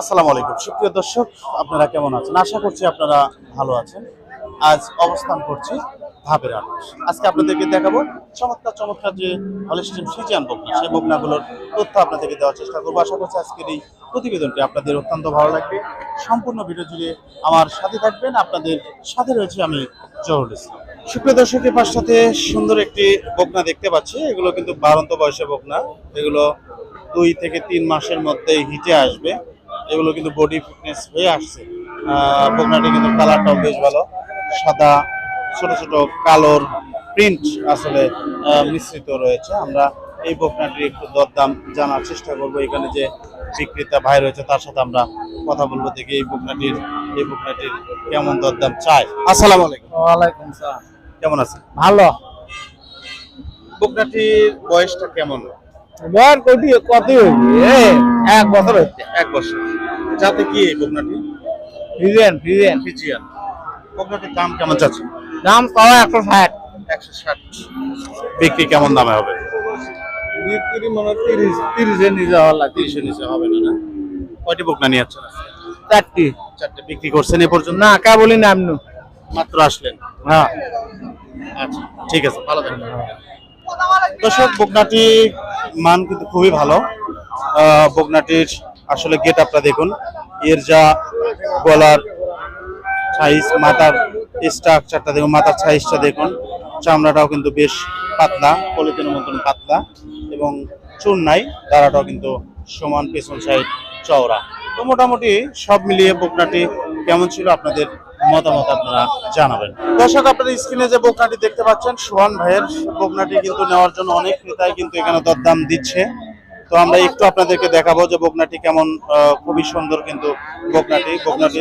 আসসালামু আলাইকুম। সুপ্রিয় দর্শক, আপনারা কেমন আছেন? আশা করছি আপনারা ভালো আছেন। আজ অবস্থান করছি ধাপের হাট আজকে আপনাদেরকে দেখাবো চমৎকার চমৎকার যে হলিস্টিন ফিজিয়ান বকনা সেই বকনাগুলোর তথ্য আপনাদেরকে দেওয়ার চেষ্টা করব। আশা করছি আজকের এই প্রতিবেদনটি আপনাদের অত্যন্ত ভালো লাগবে। সম্পূর্ণ ভিডিও জুড়ে আমার সাথে থাকবেন। আপনাদের সাথে রয়েছে আমি জহুরুল ইসলাম। সুপ্রিয় দর্শকের পাশ সাথে সুন্দর একটি বকনা দেখতে পাচ্ছি। এগুলো কিন্তু বারন্ত বয়সের বকনা। এগুলো দুই থেকে তিন মাসের মধ্যে হিটে আসবে। এগুলো কিন্তু বডি ফিটনেস হয়ে আসছে। আহ, বকনাটি কিন্তু কালারটাও বেশ ভালো। সাদা ছোট ছোট কালোর প্রিন্ট আসলে মিশ্রিত রয়েছে। আমরা এই বকনাটির একটু দরদাম জানার চেষ্টা করব। এখানে যে বিক্রেতা ভাই রয়েছে তার সাথে আমরা কথা বলব দেখি এই বকনাটির এই বকনাটির কেমন দরদাম চাই আসসালামু আলাইকুম। ওয়ালাইকুম সালাম। কেমন আছেন? ভালো। বকনাটির বয়সটা কেমন? বয়স কোটি কত এক বছর হচ্ছে এক বছর। যাতে কি এই বকনাটি ফিজেন ফিজেন ফিজিয়ান বকনাটির দাম কেমন চাচ্ছে দাম পাওয়া একশো ষাট। একশো ষাট। বিক্রি কেমন দামে হবে? বিক্রি মনে হয় তিরিশ তিরিশে নিচে হওয়ার লাগে। তিরিশের নিচে হবে না না? কয়টি বকনা নিয়ে যাচ্ছেন চারটি। চারটে বিক্রি করছেন এ পর্যন্ত? না কা বলি না আপনি। মাত্র আসলেন? হ্যাঁ। আচ্ছা ঠিক আছে ভালো থাকবেন। দর্শক বকনাটি মান কিন্তু খুবই ভালো। আহ, বকনাটির আসলে গেট আপটা দেখুন। এর যা গলার সাইজ মাথার স্ট্রাকচারটা দেখুন মাথার সাইজটা দেখুন। চামড়াটাও কিন্তু বেশ পাতলা পলিথিনের মতন পাতলা এবং চুন নাই দাঁড়াটাও কিন্তু সমান পেছন সাইড চওড়া। তো মোটামুটি সব মিলিয়ে বকনাটি কেমন ছিল আপনাদের মতামত আপনারা জানাবেন। দর্শক আপনারা স্ক্রিনে যে বকনাটি দেখতে পাচ্ছেন সোহান ভাইয়ের বকনাটি কিন্তু নেওয়ার জন্য অনেক ক্রেতাই কিন্তু এখানে দরদাম দিচ্ছে। তো আমরা একটু আপনাদেরকে দেখাবো যে বকনাটি কেমন খুবই সুন্দর কিন্তু বকনাটি। বকনাটি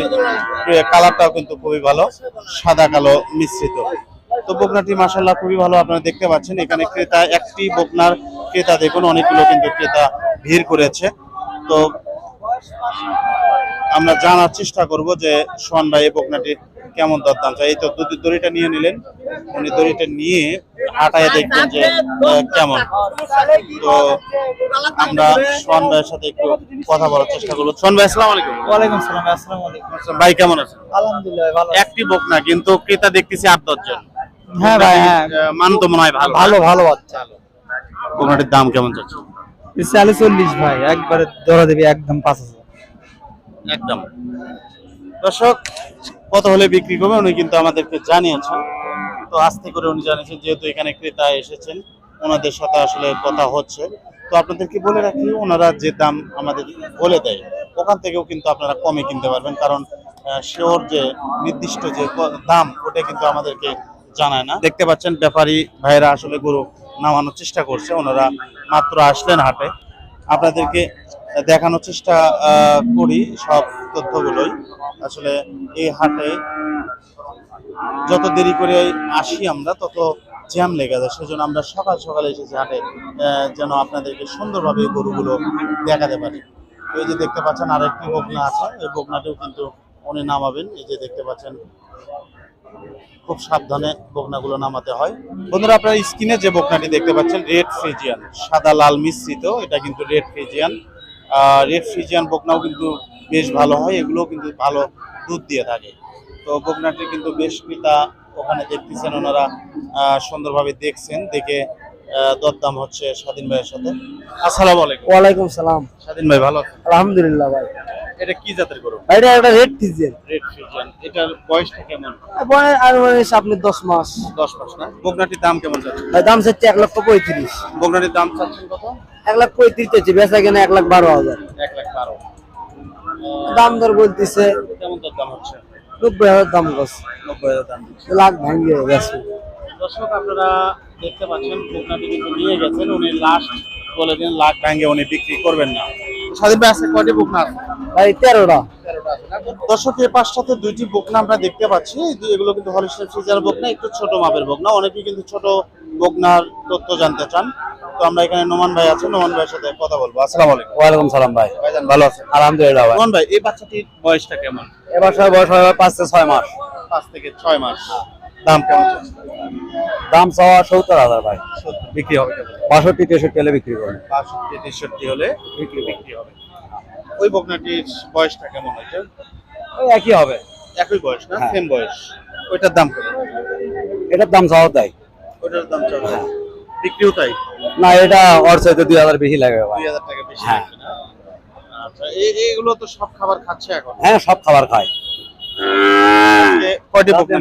কালারটাও কিন্তু খুবই ভালো, সাদা কালো মিশ্রিত। তো বকনাটি মাসাল্লাহ খুবই ভালো আপনারা দেখতে পাচ্ছেন। এখানে ক্রেতা, একটি বকনার ক্রেতা দেখুন, অনেকগুলো কিন্তু ক্রেতা ভিড় করেছে। তো আমরা জানার চেষ্টা করব যে সোহান ভাই এই বকনাটি কেমন দরদাম চাই এই তো দড়িটা নিয়ে নিলেন। উনি দড়িটা নিয়ে হাঁটায় দেখবেন যে কেমন? তো আমরা সোহান ভাইয়ের সাথে একটু কথা বলার চেষ্টা করব। সোহান ভাই আসসালামু আলাইকুম। ওয়ালাইকুম সালাম আসসালামু আলাইকুম। ভাই কেমন আছেন? আলহামদুলিল্লাহ ভালো একটি বকনা কিন্তু ক্রেতা দেখতেছি আট দশজন হ্যাঁ ভাই হ্যাঁ। মান তো মনে হয় ভালো। ভালো ভালো বাচ্চা। বকনাটির দাম কেমন চাচ্ছে চালিশ চল্লিশ ভাই একবারে ধরা দেবে একদম পাঁচ হাজার। একদম। দর্শক কত হলে বিক্রি করবে উনি কিন্তু আমাদেরকে জানিয়েছেন। তো আস্তে করে উনি জানিয়েছেন, যেহেতু এখানে ক্রেতা এসেছেন, ওনাদের সাথে আসলে কথা হচ্ছে। তো আপনাদেরকে বলে রাখি, ওনারা যে দাম আমাদের বলে দেয়, ওখান থেকেও কিন্তু আপনারা কমে কিনতে পারবেন, কারণ শিওর যে নির্দিষ্ট যে দাম, ওটা কিন্তু আমাদেরকে জানায় না। দেখতে পাচ্ছেন, ব্যাপারী ভাইয়েরা আসলে গরু নামানোর চেষ্টা করছে, ওনারা মাত্র আসলেন হাটে। আপনাদেরকে দেখানোর চেষ্টা করি সব তথ্যগুলোই। আসলে এই হাটে যত দেরি করে আসি আমরা, তত জ্যাম লেগে যায়। সেজন্য আমরা সকাল সকালে এসেছি হাটে যেন আপনাদেরকে সুন্দরভাবে গরুগুলো দেখাতে পারি। এই যে দেখতে পাচ্ছেন আরেকটি বকনা আছে, এই বকনাটিও কিন্তু উনি নামাবেন। এই যে দেখতে পাচ্ছেন, খুব সাবধানে বকনাগুলো নামাতে হয়। বন্ধুরা, আপনারা স্ক্রিনে যে বকনাটি দেখতে পাচ্ছেন রেড ফ্রিজিয়ান সাদা, লাল মিশ্রিত, এটা কিন্তু রেড ফ্রিজিয়ান রেড ফ্রিজিয়ান বকনাও কিন্তু বেশ ভালো হয়, এগুলোও কিন্তু ভালো দুধ দিয়ে থাকে। তো বকনাটি কিন্তু বেশ পিতা ওখানে দেখতেছেন ওনারা সুন্দরভাবে দেখছেন দেখে দরদাম হচ্ছে স্বাধীন ভাইয়ের সাথে। আসসালামু আলাইকুম। ওয়ালাইকুম সালাম। স্বাধীন ভাই ভালো আছেন? আলহামদুলিল্লাহ ভাই। এটা কি জাতের গরু? এটা একটা রেড ফিজেন রেড ফ্রিজিয়ান এটার বয়সটা কেমন? বয়স আর বয়স আপনি দশ মাস। দশ মাস না? বকনাটির দাম কেমন যাচ্ছে? ভাই দাম চাচ্ছে এক লক্ষ পঁয়ত্রিশ। বকনাটির দাম চাচ্ছেন কত? এক লাখ পঁয়ত্রিশ চাচ্ছে বেচা কিনা এক লাখ বারো হাজার। এক লাখ বারো। দাম দর বলতেছে কেমন তোর দাম হচ্ছে? নব্বই হাজার দাম গছ নব্বই হাজার দাম। লাখ ভাঙিয়ে গেছে। দর্শক আপনারা দেখতে পাচ্ছেন বকনাটি কিন্তু নিয়ে গেছেন। উনি লাস্ট বলে দিন লাখ ভাঙ্গে উনি বিক্রি করবেন না। স্বাধীন ভাই আছে কয়টি বকনা আছে ভাই তেরোটা। দর্শক এর পাশটাতে দুইটি বকনা আমরা দেখতে পাচ্ছি। এগুলো কিন্তু হলিস্টার ফ্রিজার বকনা একটু ছোট মাপের বকনা। অনেকেই কিন্তু ছোট বকনার তথ্য জানতে চান। তো আমরা এখানে নোমান ভাই আছেন নোমান ভাইয়ের সাথে কথা বলব। আসসালামু আলাইকুম। ওয়ালাইকুম সালাম ভাই। ভাইজান ভালো আছেন? আলহামদুলিল্লাহ ভাই। নোমান ভাই এই বাচ্চাটির বয়সটা কেমন? এবার সবাই বয়স হবে পাঁচ থেকে ছয় মাস। পাঁচ থেকে ছয় মাস। দাম কেমন? দাম চাওয়া সত্তর হাজার ভাই। বিক্রি হবে বাষট্টি তেষট্টি হলে বিক্রি করবেন বাষট্টি তেষট্টি হলে বিক্রি বিক্রি হবে। ওই বকনাটির বয়সটা কেমন হয়েছে? ওই একই হবে। একই বয়স না? হ্যাঁ। সেম বয়স। ওইটার দাম এটার দাম চাওয়া তাই। ওইটার দাম চাও বিক্রিও তাই? না এটা ওর চাইতে দুই হাজার বেশি লাগবে দুই হাজার টাকা বেশি হ্যাঁ। আচ্ছা এইগুলো তো সব খাবার খাচ্ছে এখন? হ্যাঁ সব খাবার খায়।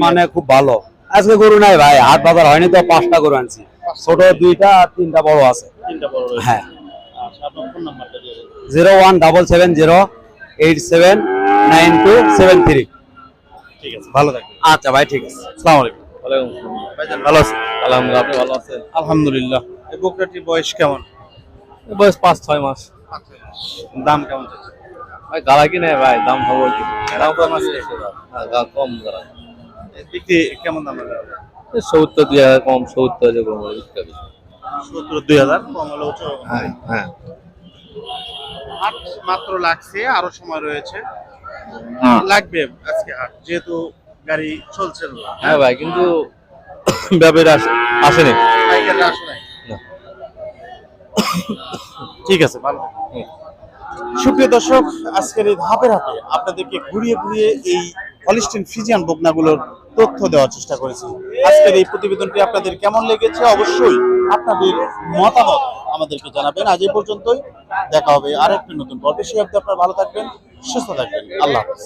মানে খুব ভালো। আজকে গরু নাই ভাই হাট বাজার হয়নি তো পাঁচটা গরু আনছি। ছোট দুইটা আর তিনটা বড় আছে। তিনটা বড় রয়েছে। হ্যাঁ। আচ্ছা zero one double seven zero eight seven nine two seven three. ঠিক আছে। ভালো থাকবেন। আচ্ছা ভাই ঠিক আছে। আসসালামু। আলাইকুম ভালো আছেন? আলহামদুলিল্লাহ। এই বকনাটির বয়স কেমন? বয়স পাঁচ ছয় মাস। দাম কেমন ভাই গালা কি নেই ভাই দাম ভালো কি দাম কম আছে? হ্যাঁ কম গালা বিক্রি কেমন দাম হবে? সত্তর দুই হাজার কম সত্তর হাজার কম বিক্রি সত্তর দুই হাজার কম হলে হ্যাঁ হ্যাঁ। হাট মাত্র লাগছে আরও সময় রয়েছে। হ্যাঁ। লাগবে আজকে হাট যেহেতু গাড়ি চলছে না। হ্যাঁ ভাই কিন্তু ব্যাপারে আসে আসেনি। আসে নাই। ঠিক আছে, ভালো। সুপ্রিয় দর্শক, আজকের এই ধাপের হাটে আপনাদেরকে ঘুরিয়ে ঘুরিয়ে এই হলিস্টিন ফিজিয়ান বকনাগুলোর তথ্য দেওয়ার চেষ্টা করেছি। আজকের এই প্রতিবেদনটি আপনাদের কেমন লেগেছে? অবশ্যই আপনাদের মতামত আমাদেরকে জানাবেন। আজ এই পর্যন্তই। দেখা হবে আর একটি নতুন পর্বে। সে অব্দি আপনারা ভালো থাকবেন, সুস্থ থাকবেন। আল্লাহ হাফেজ।